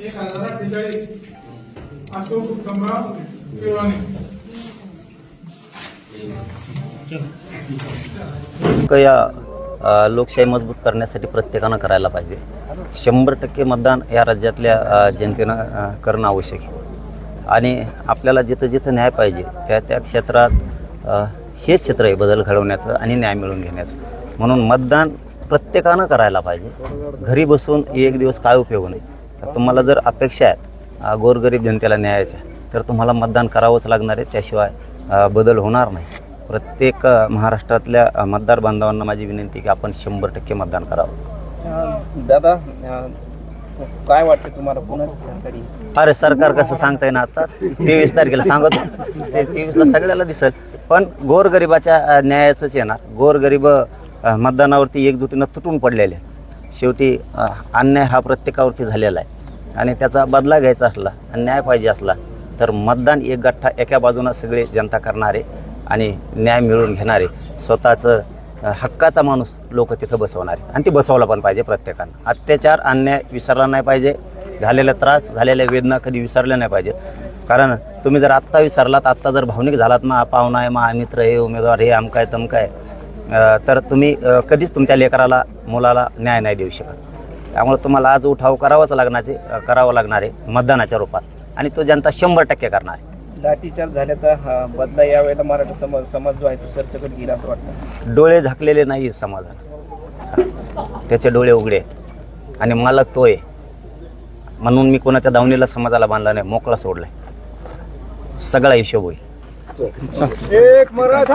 एक हजार अठ्ठेचाळीस अशोक कमराव पिळवाणे क या लोकशाही मजबूत करण्यासाठी प्रत्येकानं करायला पाहिजे. शंभर टक्के मतदान या राज्यातल्या जनतेनं करणं आवश्यक आहे. आणि आपल्याला जिथं जिथं न्याय पाहिजे त्या त्या क्षेत्रात हे हेच क्षेत्र आहे बदल घडवण्याचं आणि न्याय मिळवून घेण्याचं. म्हणून मतदान प्रत्येकानं करायला पाहिजे. घरी बसून एक दिवस काय उपयोग नाही. तर तुम्हाला जर अपेक्षा आहेत गोरगरीब जनतेला न्यायाच्या तर तुम्हाला मतदान करावंच लागणार आहे. त्याशिवाय बदल होणार नाही. प्रत्येक महाराष्ट्रातल्या मतदार बांधवांना माझी विनंती की आपण शंभर टक्के मतदान करावं. दादा काय वाटतं तुम्हाला? कोणाचं सरकारी? अरे सरकार कसं सांगता येणार आताच तेवीस तारखेला सांगत. तेवीसला सगळ्याला दिसेल. पण गोरगरिबाच्या न्यायाचंच येणार. गोरगरीब मतदानावरती एकजुटीनं तुटून पडलेले आहेत. शेवटी अन्याय हा प्रत्येकावरती झालेला आहे. आणि त्याचा बदला घ्यायचा असला आणि न्याय पाहिजे असला तर मतदान एक गठ्ठा एका बाजूनं सगळे जनता करणारे आणि न्याय मिळवून घेणारे स्वतःचं हक्काचा माणूस लोक तिथं बसवणारे आणि ते बसवला पण पाहिजे प्रत्येकानं. अत्याचार अन्याय विसरला नाही पाहिजे. झालेला त्रास झालेल्या वेदना कधी विसरल्या नाही पाहिजेत. कारण तुम्ही जर आत्ता विसरलात आत्ता जर भावनिक झालात ना पाहुणा आहे मा मित्र हे उमेदवार हे आमकाय तमकाय तर तुम्ही कधीच तुमच्या लेकराला मुलाला न्याय नाही देऊ शकत. त्यामुळे तुम्हाला आज उठाव करावाच लागण्याचे अ, करावं लागणार आहे मतदानाच्या रूपात. आणि तो जनता शंभर टक्के करणार आहे. लाठीचार्ज झाल्याचा बदला यावेळेला मराठा समाज समाज जो आहे तो सरसकट गेला असं वाटतं. डोळे झाकलेले नाही आहेत समाजाला त्याचे डोळे उघडे आहेत. आणि मालक तो आहे. म्हणून मी कोणाच्या दावणीला समाजाला बांधला नाही मोकळा सोडलाय. सगळा हिशोब होईल. एक मराठा